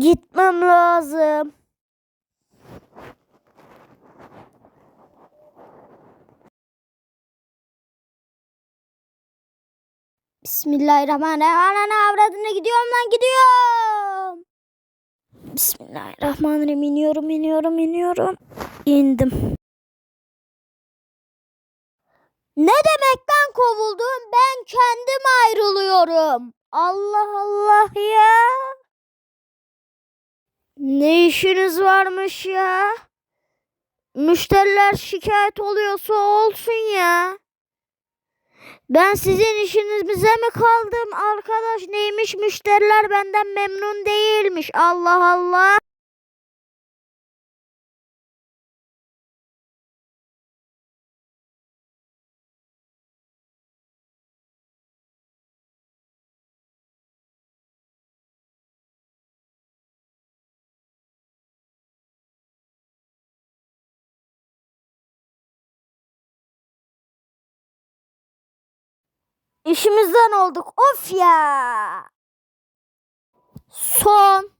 Gitmem lazım. Bismillahirrahmanirrahim. Ananı avradına gidiyorum lan gidiyorum. Bismillahirrahmanirrahim. İniyorum iniyorum iniyorum. İndim. Ne demek ben kovuldum? Ben kendim ayrılıyorum. Allah Allah ya. Ne işiniz varmış ya? Müşteriler şikayet oluyorsa olsun ya. Ben sizin işinize mi kaldım arkadaş? Neymiş müşteriler benden memnun değilmiş. Allah Allah. İşimizden olduk. Of ya. Son.